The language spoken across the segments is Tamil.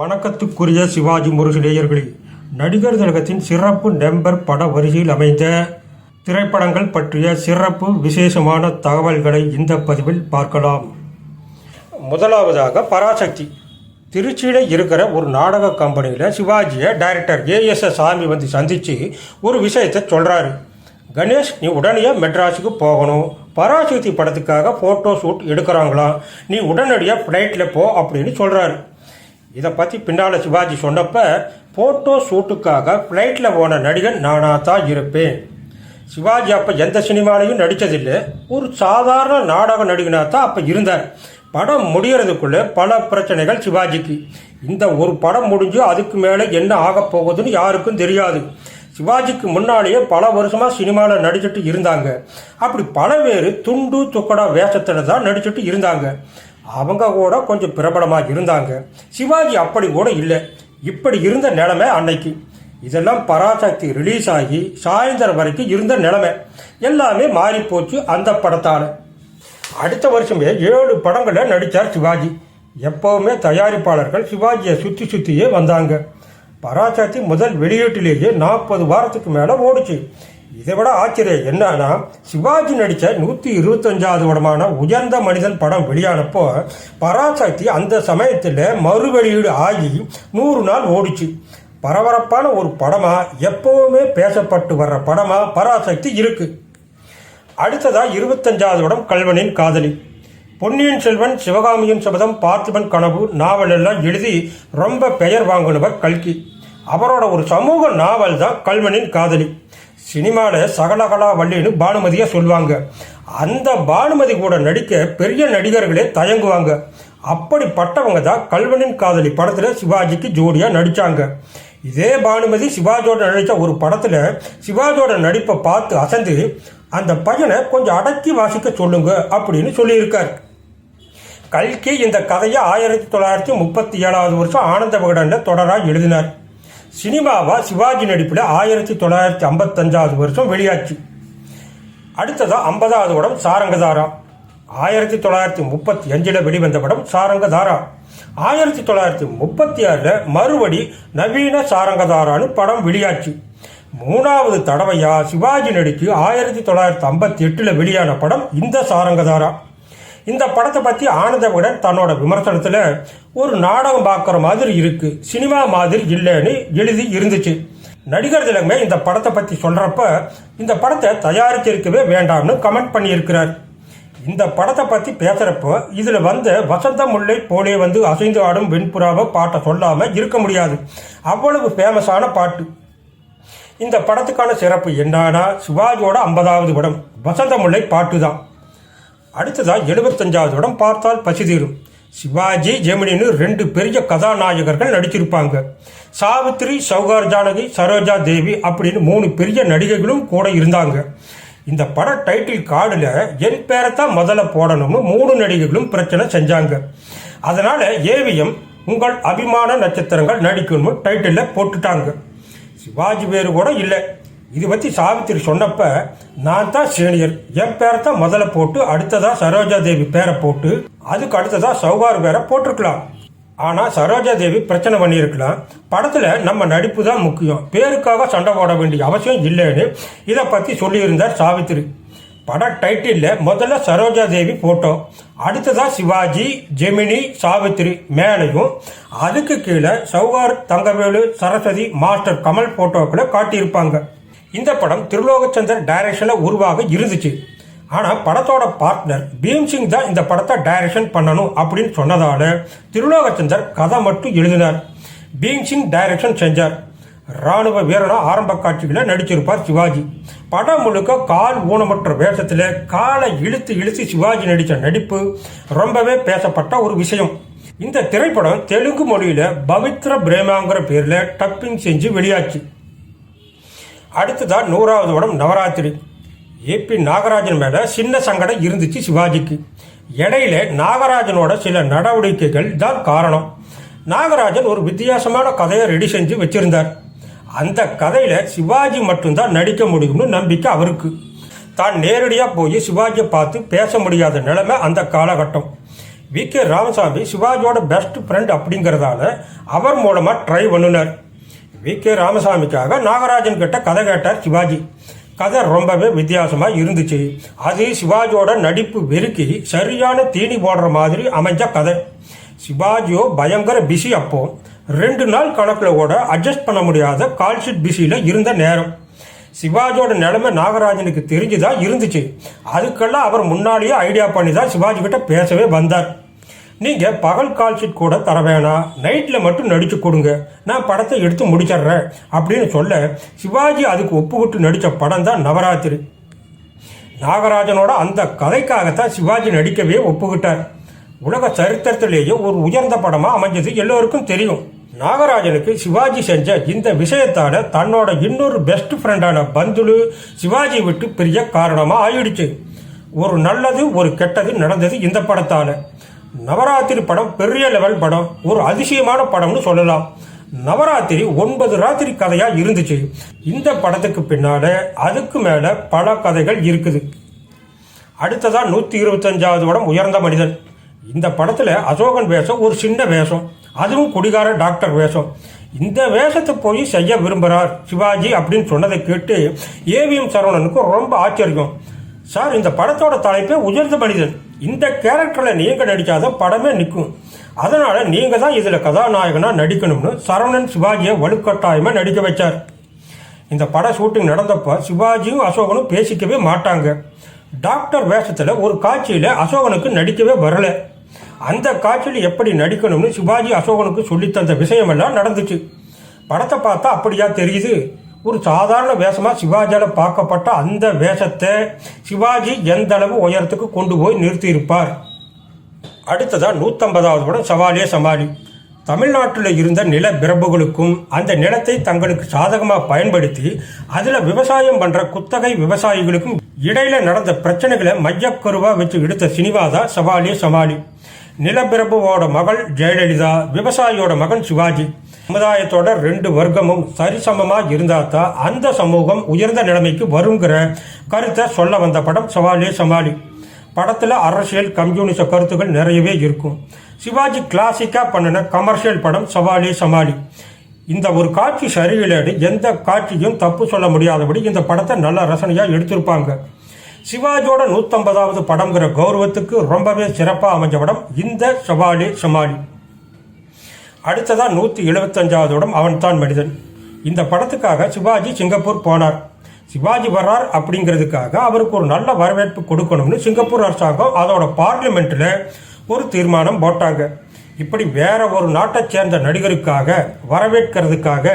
வணக்கத்துக்குரிய சிவாஜி முரசு நேயர்களே நடிகர் திலகத்தின் சிறப்பு நம்பர் பட வரிசையில் அமைந்த திரைப்படங்கள் பற்றிய சிறப்பு விசேஷமான தகவல்களை இந்த பதிவில் பார்க்கலாம். முதலாவதாக பராசக்தி. திருச்சியில் இருக்கிற ஒரு நாடக கம்பெனியில் சிவாஜியை டைரக்டர் ஏஎஸ்எஸ் சாமி வந்து சந்தித்து ஒரு விஷயத்தை சொல்கிறாரு கணேஷ் நீ உடனடியாக மெட்ராஸுக்கு போகணும். பராசக்தி படத்துக்காக ஃபோட்டோ ஷூட் எடுக்கிறாங்களாம். நீ உடனடியாக ஃப்ளைட்டில் போ அப்படின்னு சொல்கிறாரு இதை பற்றி பின்னால் சிவாஜி சொன்னப்ப ஃபோட்டோ ஷூட்டுக்காக ஃப்ளைட்டில் போன நடிகன் நானாக தான் இருப்பேன். சிவாஜி அப்போ எந்த சினிமாலையும் நடித்ததில்லை ஒரு சாதாரண நாடக நடிகனாக தான் அப்போ இருந்தார். படம் முடியறதுக்குள்ளே பல பிரச்சனைகள் சிவாஜிக்கு. இந்த ஒரு படம் முடிஞ்சு அதுக்கு மேலே என்ன ஆகப் போகுதுன்னு யாருக்கும் தெரியாது. சிவாஜிக்கு முன்னாலேயே பல வருஷமாக சினிமாவில் நடிச்சிட்டு இருந்தாங்க. அப்படி பல பேர் துண்டு துக்கடா வேஷத்தில் தான் நடிச்சிட்டு இருந்தாங்க. அவங்க கூட கொஞ்சம் பிரபலமாக இருந்தாங்க. சிவாஜி அப்படி கூட இல்லை. இப்படி இருந்த நிலைமை அன்னைக்கு. இதெல்லாம் பராசக்தி ரிலீஸ் ஆகி சாயந்தரம் வரைக்கும் இருந்த நிலைமை. எல்லாமே மாறிப்போச்சு அந்த படத்தால். அடுத்த வருஷமே ஏழு படங்களில் நடித்தார் சிவாஜி. எப்போவுமே தயாரிப்பாளர்கள் சிவாஜியை சுற்றி சுற்றியே வந்தாங்க. பராசக்தி முதல் வெளியீட்டிலேயே நாற்பது வாரத்துக்கு மேலே ஓடுச்சு. இதை விட ஆச்சரியம் என்னன்னா சிவாஜி நடித்த நூற்றி இருபத்தஞ்சாவது படமான உயர்ந்த மனிதன் படம் வெளியானப்போ பராசக்தி அந்த சமயத்தில் மறு வெளியீடு ஆகி நூறு நாள் ஓடிச்சு. பரபரப்பான ஒரு படமாக எப்பவுமே பேசப்பட்டு வர்ற படமாக பராசக்தி இருக்கு. அடுத்ததாக இருபத்தஞ்சாவது படம் கல்வனின் காதலி. பொன்னியின் செல்வன் சிவகாமியின் சபதம் பார்த்திபன் கனவு நாவல் எல்லாம் எழுதி ரொம்ப பெயர் வாங்கினவர் கல்கி. அவரோட ஒரு சமூக நாவல் தான் கல்வனின் காதலி. சினிமாவில் சகலகலா வள்ளின்னு பானுமதியாக சொல்லுவாங்க அந்த பானுமதி கூட நடிக்க பெரிய நடிகர்களே தயங்குவாங்க. அப்படிப்பட்டவங்க தான் கல்வனின் காதலி படத்தில் சிவாஜிக்கு ஜோடியாக நடித்தாங்க இதே பானுமதி சிவாஜியோட நடித்த ஒரு படத்தில் சிவாஜியோட நடிப்பை பார்த்து அசந்து அந்த பையனை கொஞ்சம் அடக்கி வாசிக்க சொல்லுங்க அப்படின்னு சொல்லியிருக்கார். கல்கி இந்த கதையை ஆயிரத்தி தொள்ளாயிரத்தி முப்பத்தி ஏழாவது வருஷம் ஆனந்த விகடனில் தொடராக எழுதினார். சினிமாவா சிவாஜி நடிப்பில் ஆயிரத்தி தொள்ளாயிரத்தி ஐம்பத்தஞ்சாவது வருஷம் வெளியாச்சு. அடுத்ததாக ஐம்பதாவது படம் சாரங்கதாரா. ஆயிரத்தி தொள்ளாயிரத்தி முப்பத்தி அஞ்சில் வெளிவந்த படம் சாரங்கதாரா. ஆயிரத்தி தொள்ளாயிரத்தி முப்பத்தி ஆறில் மறுபடி நவீன சாரங்கதாரான்னு படம் வெளியாச்சு. மூணாவது தடவையா சிவாஜி நடித்து ஆயிரத்தி தொள்ளாயிரத்தி ஐம்பத்தி எட்டில் வெளியான படம் இந்த சாரங்கதாரா. இந்த படத்தை பற்றி ஆனந்தவுடன் தன்னோட விமர்சனத்தில் ஒரு நாடகம் பார்க்குற மாதிரி இருக்கு. சினிமா மாதிரி இல்லைன்னு எழுதி இருந்துச்சு. நடிகர் திலகமே இந்த படத்தை பற்றி சொல்கிறப்ப இந்த படத்தை தயாரிச்சிருக்கவே வேண்டாம்னு கமெண்ட் பண்ணியிருக்கிறார். இந்த படத்தை பற்றி பேசுகிறப்போ இதில் வந்த வசந்த முல்லை போலே வந்து அசைந்து ஆடும் வெண்புறாவை பாட்டை சொல்லாமல் இருக்க முடியாது. அவ்வளவு ஃபேமஸான பாட்டு. இந்த படத்துக்கான சிறப்பு என்னன்னா சிவாஜியோட ஐம்பதாவது படம் வசந்த முல்லை பாட்டு தான் அடுத்ததாக எழுபத்தஞ்சாவது படம் பார்த்தால் பசி தீரும். சிவாஜி ஜெமினின்னு ரெண்டு பெரிய கதாநாயகர்கள் நடிச்சிருப்பாங்க. சாவித்ரி சௌகார் ஜானகி சரோஜா தேவி அப்படின்னு மூணு பெரிய நடிகைகளும் கூட இருந்தாங்க. இந்த பட டைட்டில் கார்டில் என் பேரைத்தான் முதல்ல போடணும்னு மூணு நடிகைகளும் பிரச்சனை செஞ்சாங்க. அதனால் ஏவிஎம் உங்கள் அபிமான நட்சத்திரங்கள் நடிக்கணும்னு டைட்டிலில் போட்டுட்டாங்க. சிவாஜி பேர் கூட இல்லை. இது பற்றி சாவித்திரி சொன்னப்ப நான் தான் சீனியர். என் பேரை தான் முதல்ல போட்டு அடுத்ததா சரோஜா தேவி பேரை போட்டு அதுக்கு அடுத்ததா சௌகார் பேரை போட்டிருக்கலாம். ஆனால் சரோஜா தேவி பிரச்சனை பண்ணியிருக்கலாம். படத்தில் நம்ம நடிப்பு தான் முக்கியம். பேருக்காக சண்டை போட வேண்டிய அவசியம் இல்லைன்னு இதை பற்றி சொல்லியிருந்தார் சாவித்திரி. பட டைட்டிலில் முதல்ல சரோஜா தேவி போட்டோ அடுத்ததாக சிவாஜி ஜெமினி சாவித்திரி மேலையும் அதுக்கு கீழே சௌகார் தங்கவேலு சரஸ்வதி மாஸ்டர் கமல் போட்டோக்களை காட்டியிருப்பாங்க. இந்த படம் திருலோகச்சந்தர் டைரக்ஷனில் உருவாக இருந்துச்சு. ஆனால் படத்தோட பார்ட்னர் பீம்சிங் தான் இந்த படத்தை டைரக்ஷன் பண்ணணும் அப்படின்னு சொன்னதால் திருலோகச்சந்தர் கதை மட்டும் எழுதினார். பீம்சிங் டைரக்ஷன் செஞ்சார். ராணுவ வீரராக ஆரம்ப காட்சிகளில் நடிச்சிருப்பார் சிவாஜி. படம் முழுக்க கால் ஊனமற்ற வேஷத்தில் காலை இழுத்து இழுத்து சிவாஜி நடித்த நடிப்பு ரொம்பவே பேசப்பட்ட ஒரு விஷயம். இந்த திரைப்படம் தெலுங்கு மொழியில் பவித்ர பிரேமாங்கிற பேரில் டப்பிங் செஞ்சு வெளியாச்சு. அடுத்ததான் நூறாவது படம் நவராத்திரி. ஏபி நாகராஜன் மேல சின்ன சங்கடம் இருந்துச்சு சிவாஜிக்கு. இடையில நாகராஜனோட சில நடவடிக்கைகள் தான் காரணம். நாகராஜன் ஒரு வித்தியாசமான கதையை ரெடி செஞ்சு வச்சிருந்தார். அந்த கதையில சிவாஜி மட்டும்தான் நடிக்க முடியும்னு நம்பிக்கை அவருக்கு. தான் நேரடியாக போய் சிவாஜியை பார்த்து பேச முடியாத நிலைமை அந்த காலகட்டம். வி கே ராமசாமி சிவாஜியோட பெஸ்ட் ஃப்ரெண்ட் அப்படிங்கிறதால அவர் மூலமாக ட்ரை பண்ணினார். வி. கே. ராமசாமிக்காக நாகராஜன் கிட்ட கதை கேட்டார் சிவாஜி. கதை ரொம்பவே வித்தியாசமாக இருந்துச்சு. அது சிவாஜியோட நடிப்பு வெறுக்கி சரியான தீனி போடுற மாதிரி அமைஞ்ச கதை. சிவாஜியோ பயங்கர பிஸி அப்போ ரெண்டு நாள் கணக்கில் கூட அட்ஜஸ்ட் பண்ண முடியாத கால்ஷீட் பிஸியில் இருந்த நேரம். சிவாஜியோட நிலைமை நாகராஜனுக்கு தெரிஞ்சுதான் இருந்துச்சு. அதுக்கெல்லாம் அவர் முன்னாடியே ஐடியா பண்ணி தான் சிவாஜி கிட்ட பேசவே வந்தார். நீங்கள் பகல் கால் ஷீட் கூட தர வேணாம். நைட்டில் மட்டும் நடிச்சு கொடுங்க. நான் படத்தை எடுத்து முடிச்சிடுறேன் அப்படின்னு சொல்ல சிவாஜி அதுக்கு ஒப்புக்கிட்டு நடித்த படம் தான் நவராத்திரி. நாகராஜனோட அந்த கதைக்காகத்தான் சிவாஜி நடிக்கவே ஒப்புக்கிட்டார் உலக சரித்திரத்திலேயே ஒரு உயர்ந்த படமாக அமைஞ்சது எல்லோருக்கும் தெரியும். நாகராஜனுக்கு சிவாஜி செஞ்ச இந்த விஷயத்தால தன்னோட இன்னொரு பெஸ்ட் ஃப்ரெண்டான பந்துலு சிவாஜி விட்டு பெரிய காரணமாக ஆயிடுச்சு. ஒரு நல்லது ஒரு கெட்டது நடந்தது இந்த படத்தால். நவராத்திரி படம் பெரிய லெவல் படம். ஒரு அதிசயமான படம்னு சொல்லலாம். நவராத்திரி ஒன்பது ராத்திரி கதையா இருந்துச்சு. இந்த படத்துக்கு பின்னால அதுக்கு மேல பல கதைகள் இருக்குது. அடுத்ததா நூத்தி இருபத்தஞ்சாவது படம் உயர்ந்த மனிதன். இந்த படத்துல அசோகன் வேஷம் ஒரு சின்ன வேஷம். அதுவும் குடிகார டாக்டர் வேஷம். இந்த வேஷத்தை போய் செய்ய விரும்புகிறார் சிவாஜி அப்படின்னு சொன்னதை கேட்டு ஏவிஎம் சரவணனுக்கு ரொம்ப ஆச்சரியம். சார் இந்த படத்தோட தலைப்பே உயர்ந்த மனிதன். இந்த கேரக்டரில் நீங்கள் நடித்தாதான் படமே நிற்கும் அதனால் நீங்கள் தான் இதில் கதாநாயகனாக நடிக்கணும்னு சரவணன் சிவாஜியை வலுக்கட்டாயமாக நடிக்க வச்சார். இந்த பட ஷூட்டிங் நடந்தப்போ சிவாஜியும் அசோகனும் பேசிக்கவே மாட்டாங்க. டாக்டர் வேஷத்தில் ஒரு காட்சியில் அசோகனுக்கு நடிக்கவே வரல. அந்த காட்சியில் எப்படி நடிக்கணும்னு சிவாஜி அசோகனுக்கு சொல்லித்தந்த விஷயமெல்லாம் நடந்துச்சு. படத்தை பார்த்தா அப்படியா தெரியுது? ஒரு சாதாரண வேஷமாக சிவாஜியால் பார்க்கப்பட்ட அந்த வேஷத்தை சிவாஜி எந்த அளவு உயரத்துக்கு கொண்டு போய் நிறுத்தியிருப்பார்? அடுத்ததாக நூற்றம்பதாவது படம் சவாலியே சமாளி. தமிழ்நாட்டில் இருந்த நில பிரபுகளுக்கும் அந்த நிலத்தை தங்களுக்கு சாதகமாக பயன்படுத்தி அதில் விவசாயம் பண்ணுற குத்தகை விவசாயிகளுக்கும் இடையில நடந்த பிரச்சனைகளை மையக்கருவாக வச்சு எடுத்த சினிமா தான் சவாலியே சமாளி. நிலப்பிரபுவோட மகள் ஜெயலலிதா விவசாயியோட மகன் சிவாஜி. சமுதாயத்தோட ரெண்டு வர்க்கமும் சரிசமமா இருந்தா தான் அந்த சமூகம் உயர்ந்த நிலைமைக்கு வருங்கிற கருத்தை சொல்ல வந்த படம் சவாலே சமாளி. படத்தில் அரசியல் கம்யூனிச கருத்துக்கள் நிறையவே இருக்கும். சிவாஜி கிளாசிக்கா பண்ணின கமர்ஷியல் படம் சவாலே சமாளி. இந்த ஒரு காட்சி சரியில்லைன்னு எந்த காட்சியும் தப்பு சொல்ல முடியாதபடி இந்த படத்தை நல்ல ரசனையாக எடுத்திருப்பாங்க. சிவாஜியோட நூற்றம்பதாவது படம்ங்கிற கௌரவத்துக்கு ரொம்பவே சிறப்பாக அமைஞ்ச படம் இந்த சவாலே சமாளி. அடுத்ததான் நூற்றி எழுபத்தஞ்சாவது அவன் அவன்தான் மனிதன். இந்த படத்துக்காக சிவாஜி சிங்கப்பூர் போனார். சிவாஜி வர்றார் அப்படிங்கிறதுக்காக அவருக்கு ஒரு நல்ல வரவேற்பு கொடுக்கணும்னு சிங்கப்பூர் அரசாங்கம் அதோட பார்லிமெண்ட்டில் ஒரு தீர்மானம் போட்டாங்க. இப்படி வேற ஒரு நாட்டை சேர்ந்த நடிகருக்காக வரவேற்கிறதுக்காக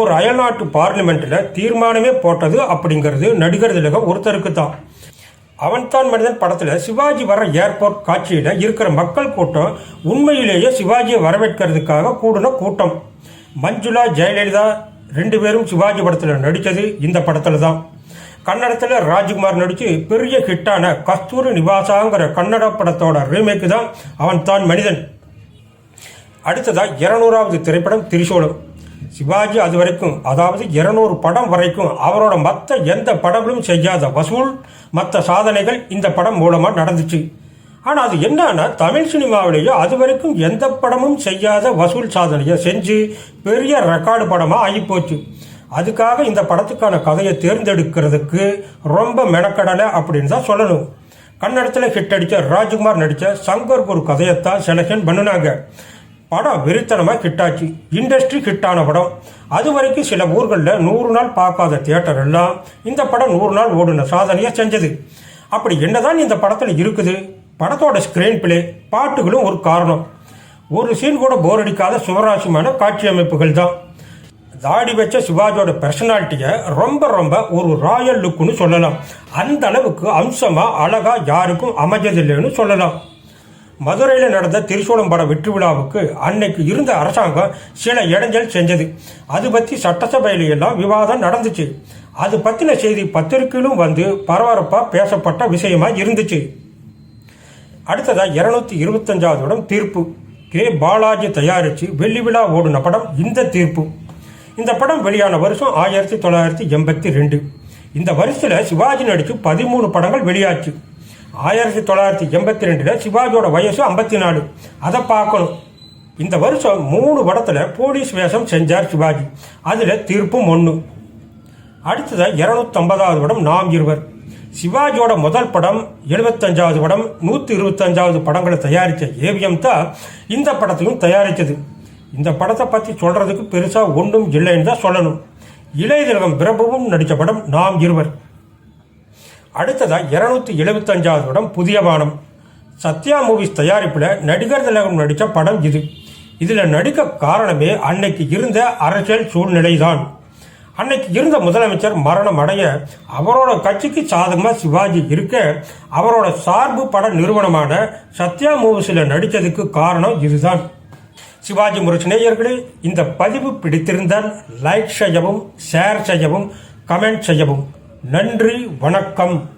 ஒரு அயல்நாட்டு பார்லிமெண்ட்டில் தீர்மானமே போட்டது அப்படிங்கிறது நடிகர் திலகம் ஒருத்தருக்கு தான் அவன்தான் மனிதன் படத்தில் சிவாஜி வர ஏர்போர்ட் காட்சியில் இருக்கிற மக்கள் கூட்டம் உண்மையிலேயே சிவாஜியை வரவேற்கிறதுக்காக கூடின கூட்டம். மஞ்சுளா ஜெயலலிதா ரெண்டு பேரும் சிவாஜி படத்தில் நடித்தது இந்த படத்தில் தான் கன்னடத்தில் ராஜ்குமார் நடித்து பெரிய ஹிட்டான கஸ்தூரி நிவாசாங்கிற கன்னட படத்தோட ரீமேக்கு தான் அவன்தான் மனிதன். அடுத்ததாக இருநூறாவது திரைப்படம் திரிசூலம் சிவாஜி அது வரைக்கும் அதாவது இருநூறு படம் வரைக்கும் அவரோட மற்ற எந்த படங்களும் செய்யாத வசூல் மற்ற சாதனைகள் இந்த படம் மூலமாக நடந்துச்சு. ஆனால் அது என்னன்னா தமிழ் சினிமாவிலேயே அது வரைக்கும் எந்த படமும் செய்யாத வசூல் சாதனையை செஞ்சு பெரிய ரெக்கார்டு படமாக ஆகிப்போச்சு. அதுக்காக இந்த படத்துக்கான கதையை தேர்ந்தெடுக்கிறதுக்கு ரொம்ப மெனக்கடலை அப்படின்னு தான் சொல்லணும். கன்னடத்தில் ஹிட் அடித்த ராஜ்குமார் நடித்த சங்கர் குரு கதையைத்தான் செலக்ஷன் பண்ணினாங்க. படம் வெறித்தனமாக ஹிட்டாச்சு இண்டஸ்ட்ரி ஹிட்டான படம். அது வரைக்கும் சில ஊர்களில் நூறு நாள் பார்க்காத தியேட்டர் எல்லாம் இந்த படம் நூறு நாள் ஓடின சாதனையை செஞ்சது. அப்படி என்னதான் இந்த படத்தில் இருக்குது? படத்தோட ஸ்க்ரீன் பிளே பாட்டுகளும் ஒரு காரணம். ஒரு சீன் கூட போர் அடிக்காத சுவராசியமான காட்சி அமைப்புகள் தான். தாடி வச்ச சிவாஜியோட பர்சனாலிட்டியை ரொம்ப ரொம்ப ஒரு ராயல் லுக்குன்னு சொல்லலாம். அந்த அளவுக்கு அம்சமாக அழகாக யாருக்கும் அமைஞ்சதில்லைன்னு சொல்லலாம். மதுரையில் நடந்த திரிசூலம் பட வெற்றி விழாவுக்கு அன்னைக்கு இருந்த அரசாங்கம் சில இடைஞ்சல் செஞ்சது. அது பற்றி சட்டசபையில எல்லாம் விவாதம் நடந்துச்சு. அது பற்றின செய்தி பத்திரிகையிலும் வந்து பரபரப்பாக பேசப்பட்ட விஷயமா இருந்துச்சு. அடுத்ததாக இருநூத்தி இருபத்தஞ்சாவது படம் தீர்ப்பு. கே. பாலாஜி தயாரித்து வெள்ளி விழா ஓடின படம் இந்த தீர்ப்பு. இந்த படம் வெளியான வருஷம் ஆயிரத்தி தொள்ளாயிரத்தி எண்பத்தி ரெண்டு. இந்த வருஷத்தில் சிவாஜி நடித்து பதிமூணு படங்கள் வெளியாச்சு. ஆயிரத்தி தொள்ளாயிரத்தி எண்பத்தி ரெண்டில் சிவாஜியோட வயசு ஐம்பத்தி நாலு. அதை பார்க்கணும். இந்த வருஷம் மூணு படத்தில் போலீஸ் வேஷம் செஞ்சார் சிவாஜி. அதில் தீர்ப்பும் ஒன்று அடுத்ததாக இரநூத்தம்பதாவது படம் நாம் இருவர். சிவாஜியோட முதல் படம் எழுபத்தஞ்சாவது படம் நூற்றி இருபத்தஞ்சாவது படங்களை தயாரித்த ஏவிஎம் தான் இந்த படத்தையும் தயாரித்தது இந்த படத்தை பற்றி சொல்கிறதுக்கு பெருசாக ஒன்றும் இல்லைன்னு தான் சொல்லணும். இளையதிலகம் பிரபுவும் நடித்த படம் நாம் இருவர். அடுத்ததாக இருநூத்தி எழுபத்தஞ்சாவது படம் புதிய வானம் சத்யா மூவிஸ் தயாரிப்பில் நடிகர் திலகம் நடித்த படம் இது. இதில் நடிக்க காரணமே அன்னைக்கு இருந்த அரசியல் சூழ்நிலை தான் அன்னைக்கு இருந்த முதலமைச்சர் மரணம் அடைய அவரோட கட்சிக்கு சாதகமாக சிவாஜி இருக்க அவரோட சார்பு பட நிறுவனமான சத்யா மூவிஸில் நடித்ததுக்கு காரணம் இதுதான். சிவாஜி முரசு நேயர்களே இந்த பதிவு பிடித்திருந்தால் லைக் செய்யவும் ஷேர் செய்யவும் கமெண்ட் செய்யவும். நன்றி வணக்கம்.